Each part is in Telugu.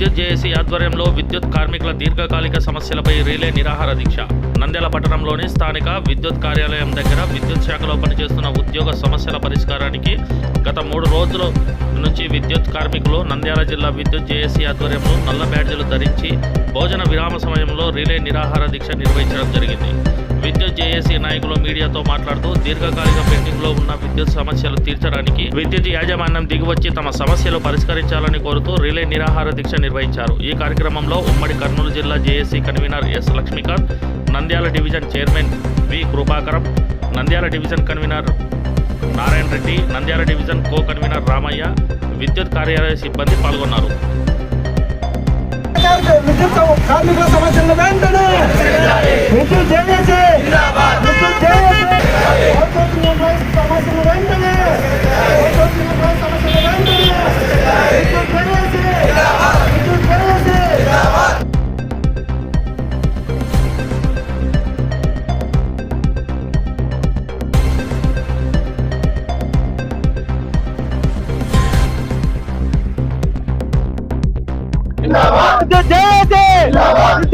విద్యుత్ జేఏసీ ఆధ్వర్యంలో విద్యుత్ కార్మికుల దీర్ఘకాలిక సమస్యలపై రిలే నిరాహార దీక్ష. నంద్యాల పట్టణంలోని స్థానిక విద్యుత్ కార్యాలయం దగ్గర విద్యుత్ శాఖలో పనిచేస్తున్న ఉద్యోగ సమస్యల పరిష్కారానికి గత మూడు రోజుల నుంచి విద్యుత్ కార్మికులు నంద్యాల జిల్లా విద్యుత్ జేఏసీ ఆధ్వర్యంలో నల్ల బ్యాడ్జీలు ధరించి భోజన విరామ సమయంలో రిలే నిరాహార దీక్ష నిర్వహించడం జరిగింది. జేఏసీ నాయకులు మీడియాతో మాట్లాడుతూ దీర్ఘకాలిక పెండింగ్లో ఉన్న విద్యుత్ సమస్యలు తీర్చడానికి విద్యుత్ యాజమాన్యం దిగివచ్చి తమ సమస్యలు పరిష్కరించాలని కోరుతూ రిలే నిరాహార దీక్ష నిర్వహించారు. ఈ కార్యక్రమంలో ఉమ్మడి కర్నూలు జిల్లా JAC convener S Lakshmikanth Nandyal division chairman V Krupakaram Nandyal division convener Narayana Reddy Nandyal division co convener Ramayya విద్యుత్ కార్యాలయ సిబ్బంది పాల్గొన్నారు. విద్యుత్ కార్మికుల సమస్యలను వెంటనే విద్యుత్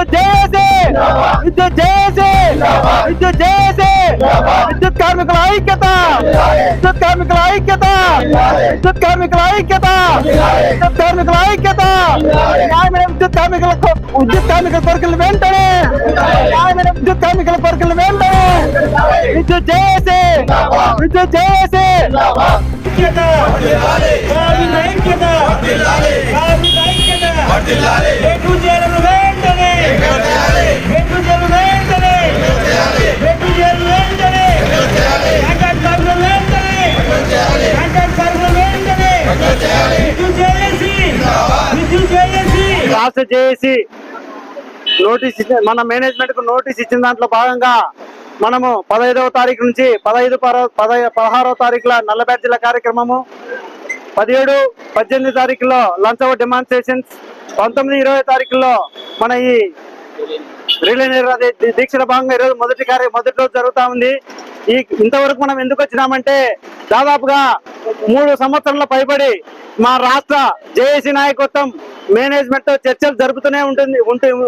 విద్యుత్ చేసి విద్యుత్ చేసి విద్యుత్ చేసి విద్యుత్ కార్మికుల ఐక్యత విద్యుత్ కార్మికుల ఐక్యత విద్యుత్ కార్మికుల ఐక్యత విద్యుత్ కార్మికుల ఐక్యత న్యాయమైన విద్యుత్ కార్మికుల కొ- విద్యుత్ కార్మికుల కోరికలు వెంటనే న్యాయమైన విద్యుత్ కార్మికుల కోరికలు వెంటనే విద్యుత్ చేసి విద్యుత్ చేసి ఐక్యత కార్మికుల ఐక్యత కార్మికుల ఐక్యత ఎక్కువ చేయాలని రాష్ట్ర చేసి నోటీస్ ఇచ్చిన మన మేనేజ్మెంట్కు నోటీస్ ఇచ్చిన దాంట్లో భాగంగా మనము పదహైదవ తారీఖు నుంచి పదహైదు పదహారవ తారీఖుల నల్ల బ్యాడ్జీల కార్యక్రమము పదిహేడు పద్దెనిమిది తారీఖులో లంచ్ అవర్ డెమాన్స్ట్రేషన్స్ పంతొమ్మిది ఇరవై తారీఖులో మన ఈ రిలే దీక్షల భాగంగా ఈరోజు మొదటి కార్య మొదటి రోజు జరుగుతా ఉంది. ఈ ఇంతవరకు మనం ఎందుకు వచ్చినామంటే దాదాపుగా మూడు సంవత్సరాల పైబడి మా రాష్ట్ర జేఏసీ నాయకత్వం మేనేజ్మెంట్తో చర్చలు జరుపుతూనే ఉంటుంది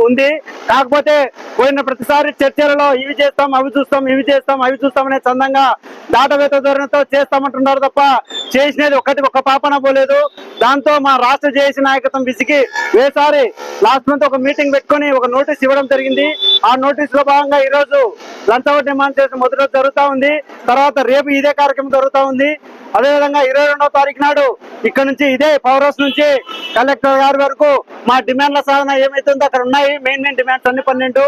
ఉంది. కాకపోతే పోయిన ప్రతిసారి చర్చలలో ఇవి చేస్తాం అవి చూస్తాం ఇవి చేస్తాం అవి చూస్తాం అనే చందంగా దాటవేత ధోరణితో చేస్తామంటున్నారు తప్ప చేసినది ఒకటి ఒక పాపన పోలేదు. దాంతో మా రాష్ట్ర జేఏసీ నాయకత్వం విసిగి వేసారి లాస్ట్ మంత్ ఒక మీటింగ్ పెట్టుకొని ఒక నోటీస్ ఇవ్వడం జరిగింది. ఆ నోటీస్లో భాగంగా ఈ రోజు లంచవర్ డిమాండ్ చేసిన మొదటి రోజు జరుగుతా ఉంది. తర్వాత రేపు ఇదే కార్యక్రమం జరుగుతా ఉంది. అదేవిధంగా ఇరవై రెండవ తారీఖు నాడు ఇక్కడ నుంచి ఇదే పవర్ హౌస్ నుంచి కలెక్టర్ గారి వరకు మా డిమాండ్ల సాధన ఏమైతుందో అక్కడ ఉన్నాయి. మెయిన్ మెయిన్ డిమాండ్స్ అన్ని పన్నెండు.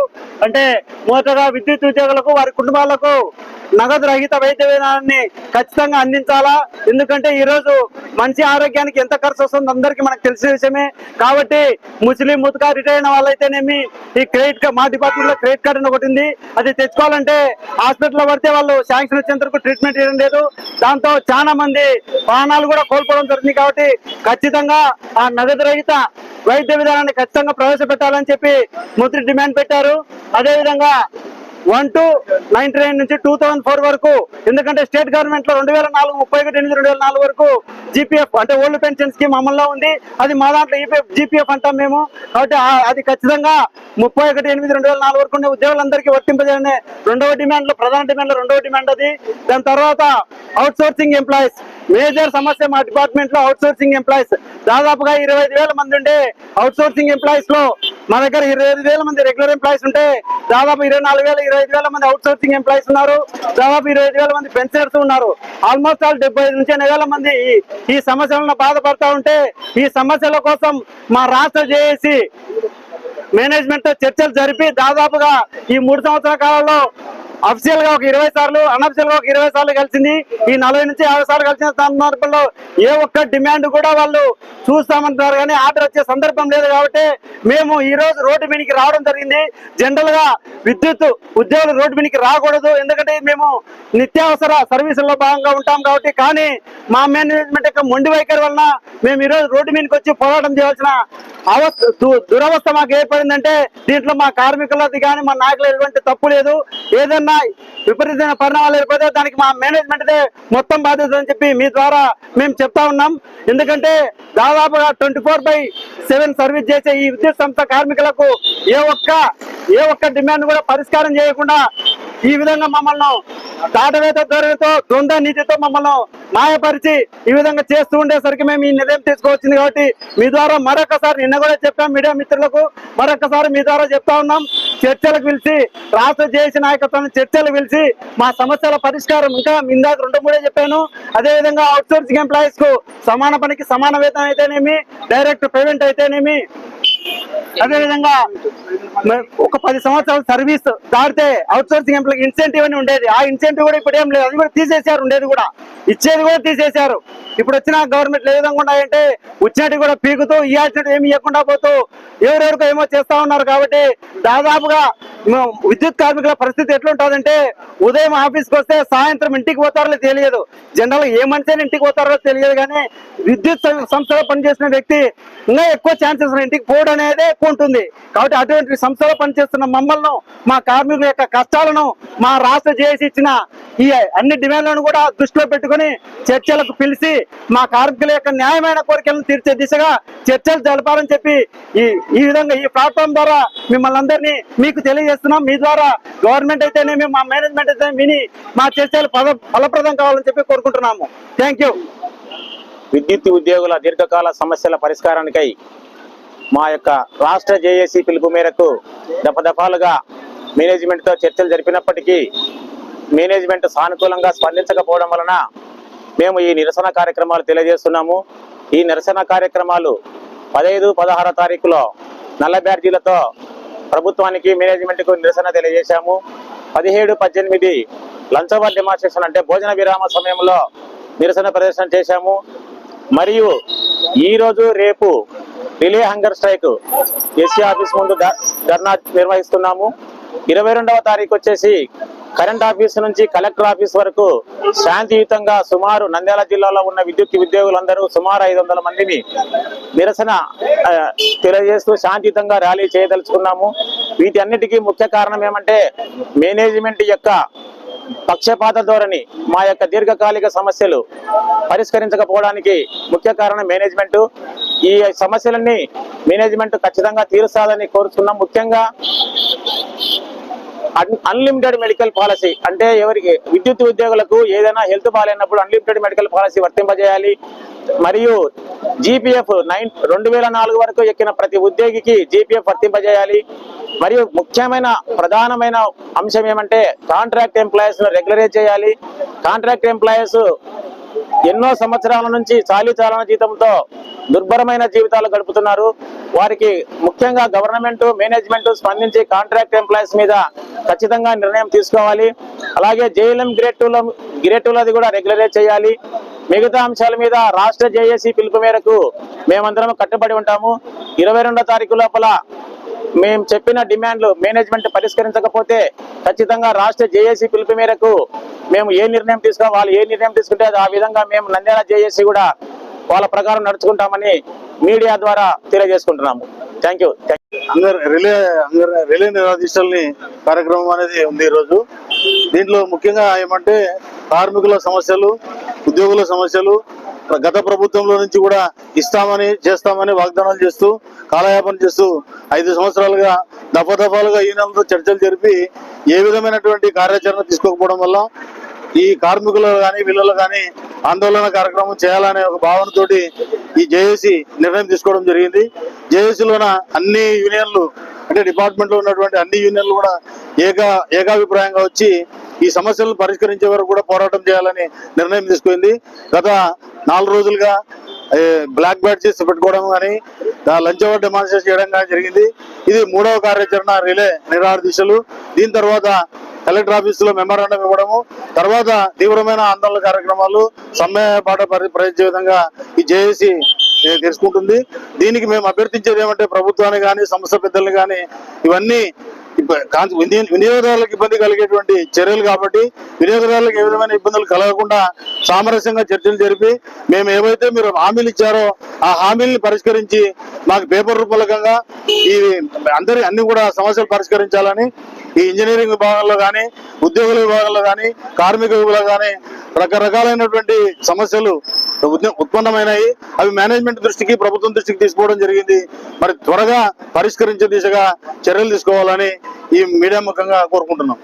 అంటే మొదటగా విద్యుత్ ఉద్యోగులకు వారి కుటుంబాలకు నగదు రహిత వైద్య విధానాన్ని ఖచ్చితంగా అందించాలా? ఎందుకంటే ఈ రోజు మంచి ఆరోగ్యానికి ఎంత ఖర్చు వస్తుందో అందరికీ మనకు తెలిసిన విషయమే. కాబట్టి ముస్లిం ముతక రిటైర్ అయిన వాళ్ళైతేనేమి ఈ క్రెడిట్ కార్డ్ మా డిపార్ట్మెంట్లో క్రెడిట్ కార్డు ఒకటి ఉంది అది తెచ్చుకోవాలంటే హాస్పిటల్లో పడితే వాళ్ళు శాంక్షన్ వచ్చేంత ట్రీట్మెంట్ ఇవ్వడం లేదు. దాంతో చాలా మంది ప్రాణాలు కూడా కోల్పోవడం జరిగింది కాబట్టి ఖచ్చితంగా ఆ నగదు రహిత వైద్య విధానాన్ని ఖచ్చితంగా ప్రవేశపెట్టాలని చెప్పి మంత్రి డిమాండ్ పెట్టారు. అదేవిధంగా వన్ టు నైన్టీ నైన్ నుంచి టూ థౌసండ్ ఫోర్ వరకు. ఎందుకంటే స్టేట్ గవర్నమెంట్లో రెండు వేల నాలుగు ముప్పై ఒకటి ఎనిమిది రెండు వేల నాలుగు వరకు జీపీఎఫ్ అంటే ఓల్డ్ పెన్షన్ స్కీమ్ అమల్లో ఉంది. అది మా దాంట్లో ఈపీఎఫ్ జీపీఎఫ్ అంటాం మేము. కాబట్టి అది ఖచ్చితంగా ముప్పై ఒకటి ఎనిమిది రెండు వేల నాలుగు వరకు ఉండే ఉద్యోగులందరికీ వర్తింపజేయనే రెండవ డిమాండ్లో ప్రధాన డిమాండ్లో రెండవ డిమాండ్ అది. దాని తర్వాత అవుట్ సోర్సింగ్ ఎంప్లాయీస్ మేజర్ సమస్య మా డిపార్ట్మెంట్లో అవుట్ సోర్సింగ్ ఎంప్లాయీస్ దాదాపుగా ఇరవై ఐదు వేల మంది ఉండే అవుట్ సోర్సింగ్ ఎంప్లాయీస్లో మా దగ్గర ఇరవై ఐదు వేల మంది రెగ్యులర్ ఎంప్లాయీస్ ఉంటే దాదాపు ఇరవై నాలుగు వేల ఇరవై ఐదు వేల మంది అవుట్ సోర్సింగ్ ఎంప్లాయీస్ ఉన్నారు. దాదాపు ఇరవై ఐదు వేల మంది పెన్షనర్స్ ఉన్నారు. ఆల్మోస్ట్ ఆల్ డెబ్బై ఐదు నుంచి ఎనభై వేల మంది ఈ- ఈ సమస్యలను బాధపడతా ఉంటే ఈ సమస్యల కోసం మా రాష్ట్ర జేఏసీ మేనేజ్మెంట్తో చర్చలు జరిపి దాదాపుగా ఈ మూడు సంవత్సరాల కాలంలో అఫిషియల్గా ఒక ఇరవై సార్లు అన్అఫిషియల్గా ఒక ఇరవై సార్లు కలిసింది. ఈ నలభై నుంచి యాభై సార్లు కలిసిన సందర్భంలో ఏ ఒక్క డిమాండ్ కూడా వాళ్ళు చూస్తామంటున్నారు. కానీ ఆర్డర్ వచ్చే సందర్భం లేదు కాబట్టి మేము ఈ రోజు రోడ్డు మీదకి రావడం జరిగింది. జనరల్గా విద్యుత్ ఉద్యోగులు రోడ్డు మీదకి రాకూడదు. ఎందుకంటే మేము నిత్యావసర సర్వీసుల్లో భాగంగా ఉంటాం కాబట్టి కానీ మా మేనేజ్మెంట్ యొక్క మొండి వైఖరి వలన మేము ఈ రోజు రోడ్డు మీదకి వచ్చి పోరాటం చేయాల్సిన అవస్థ దు- దురవస్థ మాకు ఏర్పడిందంటే దీంట్లో మా కార్మికులది కానీ మా నాయకులు ఎటువంటి తప్పు లేదు. ఏదన్నా ఏదైనా విపరీతమైన పరిణామాలు లేకపోతే దానికి మా మేనేజ్మెంట్ మొత్తం బాధ్యత అని చెప్పి మీ ద్వారా మేము చెప్తా ఉన్నాం. ఎందుకంటే దాదాపుగా twenty four by seven service చేసే ఈ విద్యుత్ సంస్థ కార్మికులకు ఏ ఒక్క ఏ ఒక్క డిమాండ్ కూడా పరిష్కారం చేయకుండా ఈ విధంగా మమ్మల్ని దాటవేత ధోరణితో దొంద నీటితో మమ్మల్ని మాయపరిచి ఈ విధంగా చేస్తూ ఉండేసరికి మేము ఈ నిర్ణయం తీసుకోవచ్చింది కాబట్టి మీ ద్వారా మరొకసారి నిన్న కూడా చెప్పాం మీడియా మిత్రులకు మరొకసారి మీ ద్వారా చెప్తా ఉన్నాం. చర్చలకు పిలిచి రాష్ట్ర జేసీ నాయకత్వాన్ని చర్చలు పిలిచి మా సమస్యల పరిష్కారం ఇంకా ఇందాక రెండు మూడే చెప్పాను. అదే విధంగా అవుట్ ఎంప్లాయీస్కు సమాన పనికి సమాన వేతనం అయితేనేమి డైరెక్ట్ పేమెంట్ అయితేనేమి అదే విధంగా ఒక పది సంవత్సరాల సర్వీస్ దాటితే అవుట్ సోర్సింగ్ ఎంప్లాయ్ ఇన్సెంటివ్ అని ఉండేది. ఆ ఇన్సెంటివ్ కూడా ఇప్పుడు ఏం లేదు. అది కూడా తీసేశారు ఉండేది కూడా. ఇచ్చేది కూడా తీసేశారు. ఇప్పుడు వచ్చిన గవర్నమెంట్ ఏ విధంగా ఉన్నాయంటే వచ్చినట్టు కూడా పీకుతూ ఇవ్వాల్సినట్టు ఏమి ఇవ్వకుండా పోతూ ఎవరెవరికో ఏమో చేస్తా ఉన్నారు కాబట్టి దాదాపుగా విద్యుత్ కార్మికుల పరిస్థితి ఎట్లుంటుందంటే ఉదయం ఆఫీస్కి వస్తే సాయంత్రం ఇంటికి పోతారో తెలియదు. జనరల్ ఏ మనిషి ఇంటికి పోతారో తెలియదు కానీ విద్యుత్ సంస్థలో పనిచేసిన వ్యక్తి ఇంకా ఎక్కువ ఛాన్సెస్ ఉన్నాయి. ఇంటికి పోవడం అనేది ఎక్కువ ఉంటుంది కాబట్టి అటువంటి సంస్థలో పనిచేస్తున్న మమ్మల్ని మా కార్మికుల యొక్క కష్టాలను మా రాష్ట్ర జేఏసీ ఇచ్చిన ఈ అన్ని డిమాండ్లను కూడా దృష్టిలో పెట్టుకుని చర్చలకు పిలిచి మా కార్మికుల యొక్క న్యాయమైన కోరికలను తీర్చే దిశగా చర్చలు జరపాలని చెప్పి ఈ ఈ విధంగా ఈ ప్లాట్ఫామ్ ద్వారా మిమ్మల్ని అందరినీ మీకు తెలియజేస్తున్నాం. మీ ద్వారా గవర్నమెంట్ అయితేనేమి మా మేనేజ్మెంట్ అయితే విని మా చర్చలు ఫలప్రదం కావాలని చెప్పి కోరుకుంటున్నాము. థ్యాంక్ విద్యుత్ ఉద్యోగుల దీర్ఘకాల సమస్యల పరిష్కారానికై మా యొక్క రాష్ట్ర జేఏసీ పిలుపు మేరకు దఫదఫాలుగా మేనేజ్మెంట్తో చర్చలు జరిపినప్పటికీ మేనేజ్మెంట్ సానుకూలంగా స్పందించకపోవడం వలన మేము ఈ నిరసన కార్యక్రమాలు తెలియజేస్తున్నాము. ఈ నిరసన కార్యక్రమాలు పదహైదు పదహారో తారీఖులో నల్ల బ్యాడ్జీలతో ప్రభుత్వానికి మేనేజ్మెంట్కు నిరసన తెలియజేశాము. పదిహేడు పద్దెనిమిది లంచ్ అవర్ డెమాన్స్ట్రేషన్ అంటే భోజన విరామ సమయంలో నిరసన ప్రదర్శన చేశాము. మరియు ఈ రోజు రేపు relay hunger strike SC office ముందు ధర్నా నిర్వహిస్తున్నాము. ఇరవై రెండవ తారీఖు వచ్చేసి కరెంట్ ఆఫీస్ నుంచి కలెక్టర్ ఆఫీస్ వరకు శాంతియుతంగా సుమారు నంద్యాల జిల్లాలో ఉన్న విద్యుత్ ఉద్యోగులందరూ సుమారు ఐదు వందల మందిని నిరసన తెలియజేస్తూ శాంతియుతంగా ర్యాలీ చేయదలుచుకున్నాము. వీటి అన్నిటికీ ముఖ్య కారణం ఏమంటే మేనేజ్మెంట్ యొక్క పక్షపాత ధోరణి మా యొక్క దీర్ఘకాలిక సమస్యలు పరిష్కరించకపోవడానికి ముఖ్య కారణం మేనేజ్మెంట్. ఈ సమస్యలన్నీ మేనేజ్మెంట్ ఖచ్చితంగా తీరుస్తాదని కోరుతున్నాం ముఖ్యంగా అన్- అన్లిమిటెడ్ మెడికల్ పాలసీ అంటే ఎవరికి విద్యుత్ ఉద్యోగులకు ఏదైనా హెల్త్ బాగాలేనప్పుడు అన్లిమిటెడ్ మెడికల్ పాలసీ వర్తింపజేయాలి. మరియు జీపీఎఫ్ నైన్ రెండు వేల నాలుగు వరకు ఎక్కిన ప్రతి ఉద్యోగికి జీపీఎఫ్ వర్తింపజేయాలి. మరియు ముఖ్యమైన ప్రధానమైన అంశం ఏమంటే కాంట్రాక్ట్ ఎంప్లాయీస్ రెగ్యులరైజ్ చేయాలి. కాంట్రాక్ట్ ఎంప్లాయీస్ ఎన్నో సంవత్సరాల నుంచి చాలీచాలన జీతంతో దుర్భరమైన జీవితాలు గడుపుతున్నారు. వారికి ముఖ్యంగా గవర్నమెంట్ మేనేజ్మెంట్ స్పందించి కాంట్రాక్ట్ ఎంప్లాయీస్ మీద ఖచ్చితంగా నిర్ణయం తీసుకోవాలి. అలాగే జేఎల్ఎం గ్రేడ్ టూలో గ్రేడ్ టూలది కూడా రెగ్యులరైజ్ చేయాలి. మిగతా అంశాల మీద రాష్ట్ర జేఏసీ పిలుపు మేరకు మేమందరం కట్టుబడి ఉంటాము. ఇరవై రెండో తారీఖు లోపల మేము చెప్పిన డిమాండ్లు మేనేజ్మెంట్ పరిష్కరించకపోతే ఖచ్చితంగా రాష్ట్ర జేఏసీ పిలుపు మేరకు మేము ఏ నిర్ణయం తీసుకో వాళ్ళు ఏ నిర్ణయం తీసుకుంటే ఆ విధంగా మేము నంద్యాల జేఏసీ కూడా వాళ్ళ ప్రకారం నడుచుకుంటామని మీడియా ద్వారా తెలియజేసుకుంటున్నాము. థ్యాంక్ యూ అందరు రిలే అందరు రిలే నిరాదీశాలని కార్యక్రమం అనేది ఉంది ఈరోజు. దీంట్లో ముఖ్యంగా ఏమంటే కార్మికుల సమస్యలు ఉద్యోగుల సమస్యలు గత ప్రభుత్వంలో నుంచి కూడా ఇస్తామని చేస్తామని వాగ్దానాలు చేస్తూ కాలయాపన చేస్తూ ఐదు సంవత్సరాలుగా దఫాదఫాలుగా ఈ చర్చలు జరిపి ఏ విధమైనటువంటి కార్యాచరణ తీసుకోకపోవడం వల్ల ఈ కార్మికులు కానీ వీళ్ళలో కానీ ఆందోళన కార్యక్రమం చేయాలనే ఒక భావనతోటి ఈ జేఏసీ నిర్ణయం తీసుకోవడం జరిగింది. జేఏసీలోన అన్ని యూనియన్లు అంటే డిపార్ట్మెంట్లో ఉన్నటువంటి అన్ని యూనియన్లు కూడా ఏక ఏకాభిప్రాయంగా వచ్చి ఈ సమస్యలను పరిష్కరించే వరకు కూడా పోరాటం చేయాలని నిర్ణయం తీసుకుంది. గత నాలుగు రోజులుగా బ్లాక్ బ్లాక్ చేసి పెట్టుకోవడం కానీ లంచ్ అవర్ డెమాన్స్ట్రేషన్ చేయడం కానీ జరిగింది. ఇది మూడవ కార్యాచరణ రిలే నిరాహార దీక్షలు. దీని తర్వాత కలెక్టర్ ఆఫీస్లో మెమరాండం ఇవ్వడము. తర్వాత తీవ్రమైన ఆందోళన కార్యక్రమాలు సమ్మె పాట ప్రయత్నించే విధంగా ఈ జేఏసీ తెలుసుకుంటుంది దీనికి మేము అభ్యర్థించేది ఏమంటే ప్రభుత్వాన్ని కానీ సంస్థ పెద్దల్ని కానీ ఇవన్నీ వినియోగదారులకు ఇబ్బంది కలిగేటువంటి చర్యలు కాబట్టి వినియోగదారులకు ఏ విధమైన ఇబ్బందులు కలగకుండా సామరస్యంగా చర్చలు జరిపి మేము ఏవైతే మీరు హామీలు ఇచ్చారో ఆ హామీలను పరిష్కరించి మాకు పేపర్ రూపకంగా ఈ అందరి అన్ని కూడా సమస్యలు పరిష్కరించాలని ఈ ఇంజనీరింగ్ విభాగంలో కానీ ఉద్యోగుల విభాగంలో కానీ కార్మిక విభాగంలో కానీ రకరకాలైనటువంటి సమస్యలు ఉత్పన్నమైనాయి. అవి మేనేజ్మెంట్ దృష్టికి ప్రభుత్వం దృష్టికి తీసుకోవడం జరిగింది. మరి త్వరగా పరిష్కరించే దిశగా చర్యలు తీసుకోవాలని ఈ మీడియా ముఖంగా కోరుకుంటున్నాం.